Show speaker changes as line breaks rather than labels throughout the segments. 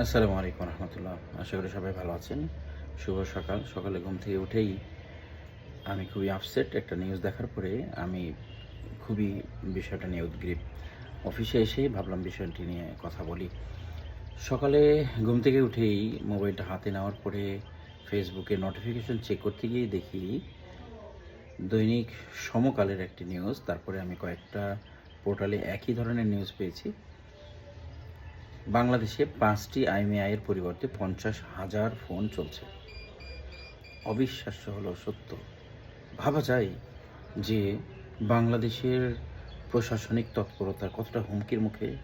আসসালামু আলাইকুম রহমতুল্লাহ। আশা করি সবাই ভালো আছেন। শুভ সকাল। সকালে ঘুম থেকে উঠেই আমি খুবই আপসেট একটা নিউজ দেখার পরে আমি খুবই বিষয়টা নিয়ে উদ্গ্রীব। অফিসে এসেই ভাবলাম বিষয়টি নিয়ে কথা বলি। সকালে ঘুম থেকে উঠেই মোবাইলটা হাতে নেওয়ার পরে ফেসবুকে নোটিফিকেশন চেক করতে গিয়ে দেখি দৈনিক সমকালের একটি নিউজ তারপরে আমি কয়েকটা পোর্টালে একই ধরনের নিউজ পেয়েছি। বাংলাদেশে পাঁচটি আইএমআইয়ের পরিবর্তে পঞ্চাশ হাজার ফোন চলছে। অবিশ্বাস্য হলো সত্য। ভাবা যায় যে বাংলাদেশের প্রশাসনিক তৎপরতা কতটা হুমকির মুখে,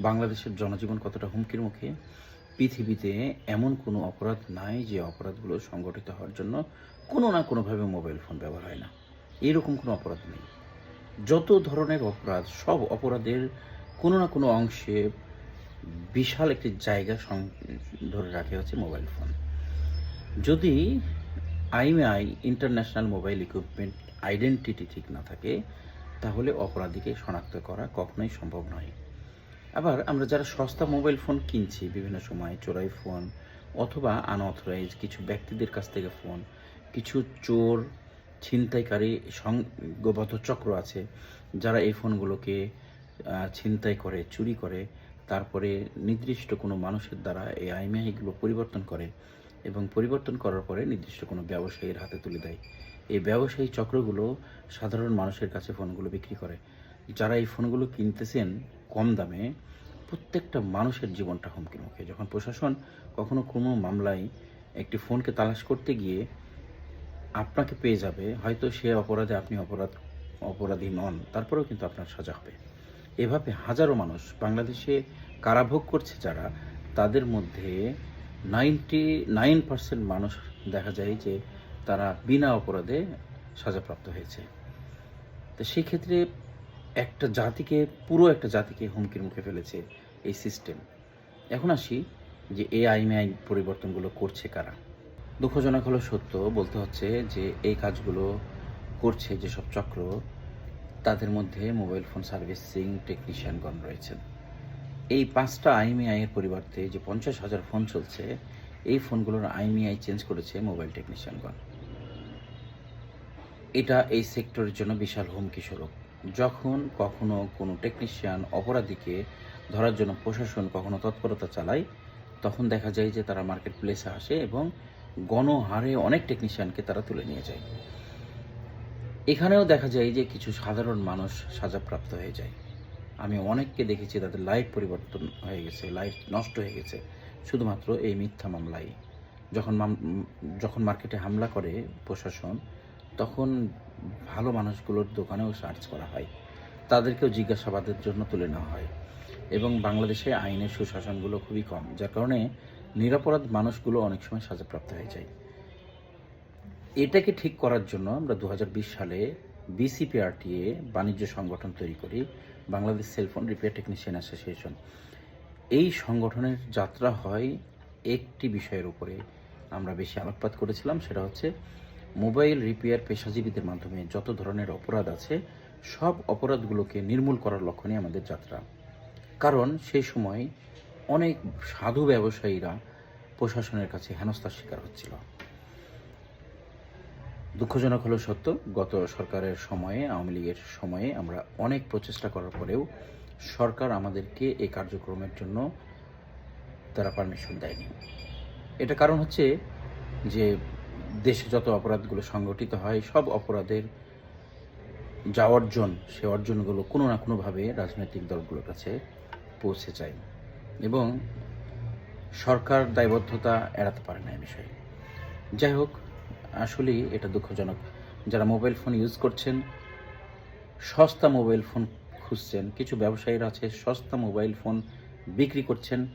বাংলাদেশের জনজীবন কতটা হুমকির মুখে, পৃথিবীতে এমন কোনো অপরাধ নাই যে অপরাধগুলো সংগঠিত হওয়ার জন্য কোনো না কোনোভাবে মোবাইল ফোন ব্যবহার হয় না। এরকম কোনো অপরাধ নেই। যত ধরনের অপরাধ, সব অপরাধের কোনো না কোনো অংশে বিশাল একটি জায়গা ধরে রাখে হচ্ছে মোবাইল ফোন। যদি IMEI international mobile equipment identity ঠিক না থাকে, তাহলে অপরাধীকে শনাক্ত করা কখনোই সম্ভব নয়। আবার আমরা যারা সস্তা মোবাইল ফোন কিনছি, বিভিন্ন সময় চোরাই ফোন অথবা আনঅথরাইজ কিছু ব্যক্তিদের কাছ থেকে ফোন, কিছু চোর, ছিনতাইকারী সংঘবদ্ধ চক্র আছে, যারা এই ফোনগুলোকে ছিনতাই করে, চুরি করে তারপরে নির্দিষ্ট কোনো মানুষের দ্বারা এই আইমাহিগুলো পরিবর্তন করে এবং পরিবর্তন করার পরে নির্দিষ্ট কোনো ব্যবসায়ীর হাতে তুলে দেয়। এই ব্যবসায়ী চক্রগুলো সাধারণ মানুষের কাছে ফোনগুলো বিক্রি করে। যারা এই ফোনগুলো কিনতেছেন কম দামে, প্রত্যেকটা মানুষের জীবনটা হুমকির মুখে। যখন প্রশাসন কখনো কোনো মামলায় একটি ফোনকে তালাশ করতে গিয়ে আপনাকে পেয়ে যাবে, হয়তো সে অপরাধে আপনি অপরাধ, অপরাধী নন, তারপরেও কিন্তু আপনার সাজা হবে। এভাবে হাজারো মানুষ বাংলাদেশে কারাভোগ করছে যারা, তাদের মধ্যে নাইনটি নাইন পার্সেন্ট মানুষ দেখা যায় যে তারা বিনা অপরাধে সাজাপ্রাপ্ত হয়েছে। তো সেই ক্ষেত্রে একটা জাতিকে, পুরো একটা জাতিকে হুমকির মুখে ফেলেছে এই সিস্টেম এখন আসি যে এই আইনে আইন পরিবর্তনগুলো করছে কারা। দুঃখজনক হলো সত্য, বলতে হচ্ছে যে এই কাজগুলো করছে যেসব চক্র তাদের মধ্যে মোবাইল ফোন সার্ভিসিং টেকনিশিয়ানগণ রয়েছেন। এই পাঁচটা আইএমআই এর পরিবর্তে যে পঞ্চাশ হাজার ফোন চলছে, এই ফোনগুলোর আইএমআই চেঞ্জ করেছে মোবাইল টেকনিশিয়ানগণ। এটা এই সেক্টরের জন্য বিশাল হুমকি স্বরূপ। যখন কখনো কোনো টেকনিশিয়ান অপরাধীকে ধরার জন্য প্রশাসন কখনো তৎপরতা চালায়, তখন দেখা যায় যে তারা মার্কেট প্লেসে আসে এবং গণহারে অনেক টেকনিশিয়ানকে তারা তুলে নিয়ে যায়। এখানেও দেখা যায় যে কিছু সাধারণ মানুষ সাজাপ্রাপ্ত হয়ে যায়। আমি অনেককে দেখেছি তাদের লাইফ পরিবর্তন হয়ে গেছে লাইফ নষ্ট হয়ে গেছে, শুধুমাত্র এই মিথ্যা মামলায়। যখন যখন মার্কেটে হামলা করে প্রশাসন, তখন ভালো মানুষগুলোর দোকানেও সার্চ করা হয়। তাদেরকেও জিজ্ঞাসাবাদের জন্য তুলে নেওয়া হয়। এবং বাংলাদেশে আইনের সুশাসনগুলো খুবই কম, যার কারণে নিরাপরাধ মানুষগুলো অনেক সময় সাজাপ্রাপ্ত হয়ে যায়। এটাকে ঠিক করার জন্য আমরা দু হাজার বিশ সালে বিসিপিআরটিএ বাণিজ্য সংগঠন তৈরি করি, Bangladesh cellphone repair technician association. এই সংগঠনের যাত্রা হয় একটি বিষয়ের উপরে। আমরা বেশি আলোকপাত করেছিলাম, সেটা হচ্ছে মোবাইল রিপেয়ার পেশাজীবীদের মাধ্যমে যত ধরনের অপরাধ আছে, সব অপরাধগুলোকে নির্মূল করার লক্ষ্য নিয়ে আমাদের যাত্রা। কারণ সেই সময় অনেক সাধু ব্যবসায়ীরা প্রশাসনের কাছে হেনস্থার শিকার হচ্ছিল। দুঃখজনক হলো সত্য, গত সরকারের সময়ে, আওয়ামী লীগের সময়ে আমরা অনেক প্রচেষ্টা করার পরেও সরকার আমাদেরকে এই কার্যক্রমের জন্য তারা পারমিশন দেয়নি। এটা কারণ হচ্ছে যে দেশে যত অপরাধগুলো সংগঠিত হয়, সব অপরাধের যা অর্জন, সে অর্জনগুলো কোনো না কোনোভাবে রাজনৈতিক দলগুলোর কাছে পৌঁছে যায়। এবং সরকার দায়বদ্ধতা এড়াতে পারে না এই বিষয়ে। যাই হোক আসলেই এটা দুঃখজনক। যারা মোবাইল ফোন ইউজ করছেন, সস্তা মোবাইল ফোন খুঁজছেন, কিছু ব্যবসায়ীরা আছে, সস্তা মোবাইল ফোন বিক্রি করছেন,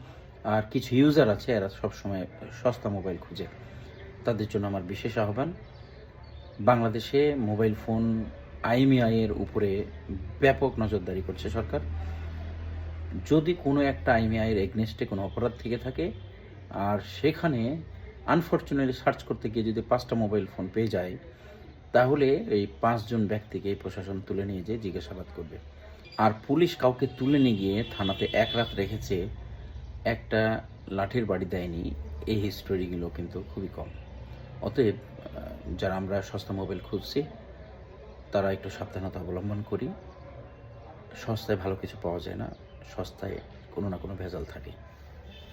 আর কিছু ইউজার আছে, এরা সবসময় সস্তা মোবাইল খুঁজে। তাদের জন্য আমার বিশেষ আহ্বান, বাংলাদেশে মোবাইল ফোন আইএমআই এর উপরে ব্যাপক নজরদারি করছে সরকার। যদি কোনো একটা আইএমআই এর এগনেস্টে কোনো অপরাধ থেকে থাকে, আর সেখানে আনফর্চুনেটলি সার্চ করতে গিয়ে যদি পাঁচটা মোবাইল ফোন পেয়ে যায়, তাহলে এই পাঁচজন ব্যক্তিকে প্রশাসন তুলে নিয়ে যেয়ে জিজ্ঞাসাবাদ করবে। আর পুলিশ কাউকে তুলে নিয়ে গিয়ে থানাতে এক রাত রেখেছে, একটা লাঠির বাড়ি দেয়নি। এই হিস্টোরিগুলো কিন্তু খুবই কম। অতএব যারা আমরা সস্তা মোবাইল খুঁজছি, তারা একটু সাবধানতা অবলম্বন করি। সস্তায় ভালো কিছু পাওয়া যায় না। সস্তায় কোনো না কোনো ভেজাল থাকে।